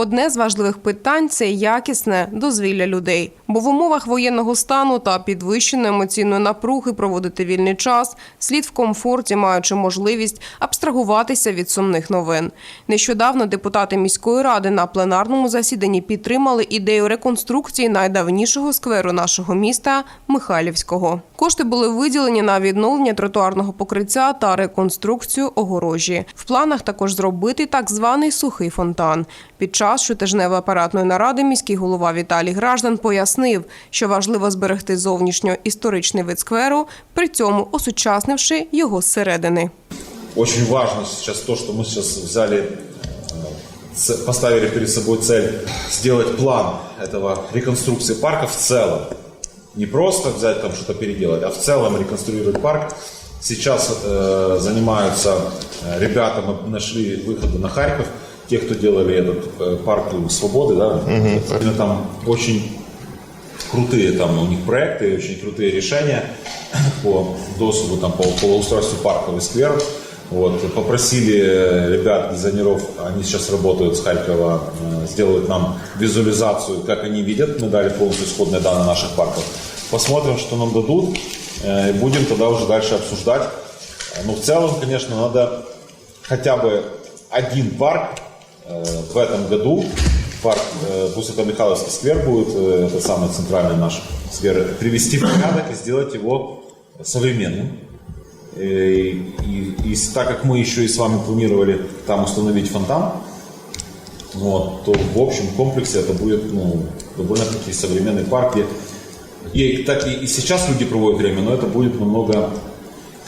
Одне з важливих питань це якісне дозвілля людей. Бо в умовах воєнного стану та підвищеної емоційної напруги проводити вільний час слід в комфорті, маючи можливість абстрагуватися від сумних новин. Нещодавно депутати міської ради на пленарному засіданні підтримали ідею реконструкції найдавнішого скверу нашого міста Михайлівського. Кошти були виділені на відновлення тротуарного покриття та реконструкцію огорожі. В планах також зробити так званий сухий фонтан. Під час щотижневої апаратної наради міський голова Віталій Граждан пояснив, що важливо зберегти зовнішньоісторичний вид скверу, при цьому осучаснивши його зсередини. Очень важно сейчас то, что мы сейчас взяли, э, ц- поставили перед собой цель сделать план этого реконструкции парка в целом. Не просто взять там что-то переделать, а в целом реконструировать парк. Сейчас э, занимаются э, ребята, мы нашли выходы на Харьков, Те, кто делали этот э, парк свободы, да, Именно там очень крутые там у них проекты, очень крутые решения по доступу, там, по благоустройству парков и скверов. Вот, попросили ребят, дизайнеров, они сейчас работают с Харькова, э, сделают нам визуализацию, как они видят. Мы дали полностью исходные данные наших парков. Посмотрим, что нам дадут, э, и будем тогда уже дальше обсуждать. Но в целом, конечно, надо хотя бы один парк в этом году, парк, э, пусть это Михайловский сквер будет, э, это самый центральный наш сквер, привести в порядок и сделать его современным. Э, И, и с- так как мы еще и с вами планировали там установить фонтан, вот, то в общем комплексе это будет ну, довольно-таки современный парк, где и так и, и сейчас люди проводят время, но это будет намного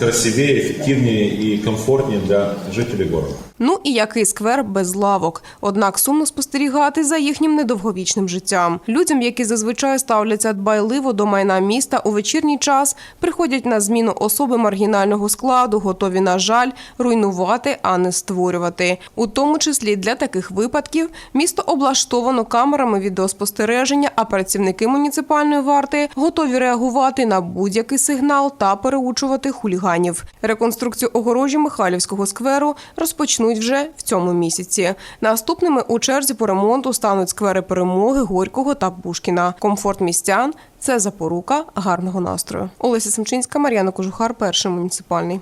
красивее, эффективнее и комфортнее для жителей города. Ну і який сквер без лавок. Однак сумно спостерігати за їхнім недовговічним життям. Людям, які зазвичай ставляться дбайливо до майна міста у вечірній час, приходять на зміну особи маргінального складу, готові, на жаль, руйнувати, а не створювати. У тому числі для таких випадків місто облаштовано камерами відеоспостереження, а працівники муніципальної варти готові реагувати на будь-який сигнал та переучувати хуліганів. Реконструкцію огорожі Михайлівського скверу розпочнуть вже в цьому місяці. Наступними у черзі по ремонту стануть сквери перемоги, Горького та Пушкіна. Комфорт містян це запорука гарного настрою. Олеся Семчинська, Мар'яна Кожухар, перший муніципальний.